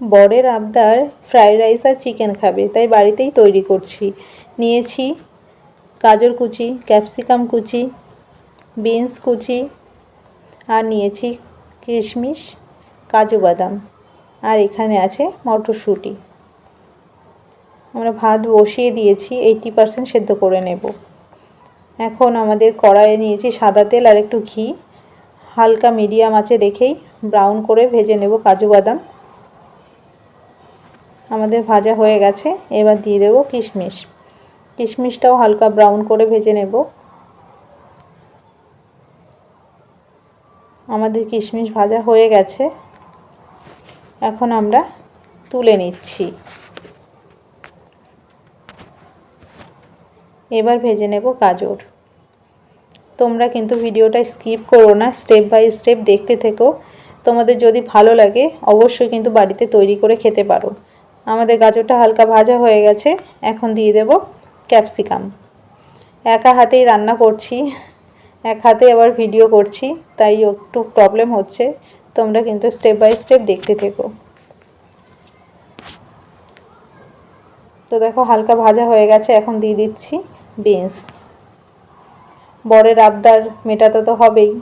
বরের আবদার fried rice আর chicken খাবে। তাই বাড়িতেই তৈরি করছি। নিয়েছি গাজর কুচি ক্যাপসিকাম কুচি বিনস কুচি আর নিয়েছি কিশমিশ, কাজু বাদাম। আর এখানে আছে মটরশুঁটি। আমরা ভাত বসিয়ে দিয়েছি এইটি পারসেন্ট সেদ্ধ করে নেব। এখন আমাদের কড়াইয়ে নিয়েছি সাদা তেল আর একটু ঘি। হালকা মিডিয়াম আছে রেখেই ব্রাউন করে ভেজে নেব কাজু বাদাম। আমাদের ভাজা হয়ে গেছে, এবার দিয়ে দেবো কিশমিশ। কিশমিশটাও হালকা ব্রাউন করে ভেজে নেব। আমাদের কিশমিশ ভাজা হয়ে গেছে। এখন আমরা তুলে নিচ্ছি। এবার ভেজে নেব গাজর। তোমরা কিন্তু ভিডিওটা স্কিপ করো না, স্টেপ বাই স্টেপ দেখতে থেকো। তোমাদের যদি ভালো লাগে, অবশ্যই কিন্তু বাড়িতে তৈরি করে খেতে পারো। আমাদের গাজরটা হালকা ভাজা হয়ে গেছে। এখন দিয়ে দেব ক্যাপসিকাম। একা হাতেই রান্না করছি। এক হাতে আবার ভিডিও করছি, তাই একটু প্রবলেম হচ্ছে। তোমরা কিন্তু স্টেপ বাই স্টেপ দেখতে থেকো। তো দেখো হালকা ভাজা হয়ে গেছে, এখন দিয়ে দিচ্ছি বিনস বরের আবদার মেটাতে তো হবেই।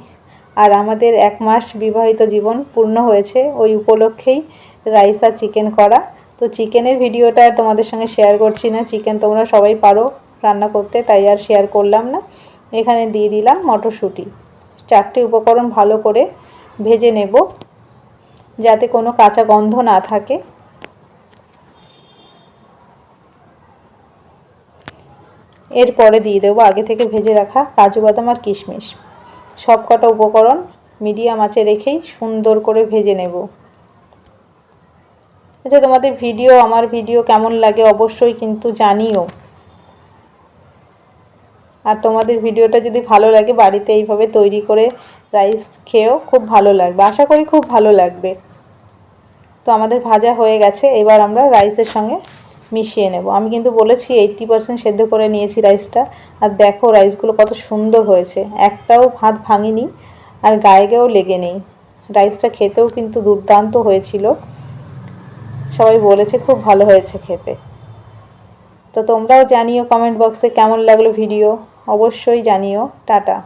আর আমাদের এক মাস বিবাহিত জীবন পূর্ণ হয়েছে, ওই উপলক্ষেই রাইস আর চিকেন করা। তো চিকেনের ভিডিওটা আর তোমাদের সঙ্গে শেয়ার করছি না। চিকেন তোমরা সবাই পারো রান্না করতে, তাই আর শেয়ার করলাম না। এখানে দিয়ে দিলাম মটরশুঁটি। চারটি উপকরণ ভালো করে ভেজে নেব, যাতে কোনো কাঁচা গন্ধ না থাকে। এরপরে দিয়ে দেবো আগে থেকে ভেজে রাখা কাজু বাদাম আর কিশমিশ। সব কটা উপকরণ মিডিয়াম আঁচে রেখেই সুন্দর করে ভেজে নেব। আচ্ছা তোমাদের ভিডিও আমার ভিডিও কেমন লাগে অবশ্যই কিন্তু জানিও। আর তোমাদের ভিডিওটা যদি ভালো লাগে, বাড়িতে এইভাবে তৈরি করে রাইস খেয়েও খুব ভালো লাগবে। আশা করি খুব ভালো লাগবে। তো আমাদের ভাজা হয়ে গেছে, এবার আমরা রাইসের সঙ্গে মিশিয়ে নেব। আমি কিন্তু বলেছি এইট্টি পারসেন্ট সেদ্ধ করে নিয়েছি রাইসটা আর দেখো রাইসগুলো কত সুন্দর হয়েছে। একটাও ভাত ভাঙিনি, আর গায়ে গেও লেগে নেই। রাইসটা খেতেও কিন্তু দুর্দান্ত হয়েছিল। সবাই বলেছে খুব ভালো হয়েছে খেতে। তো তোমরাও জানিও কমেন্ট বক্সে কেমন লাগল ভিডিও অবশ্যই জানিও। টাটা।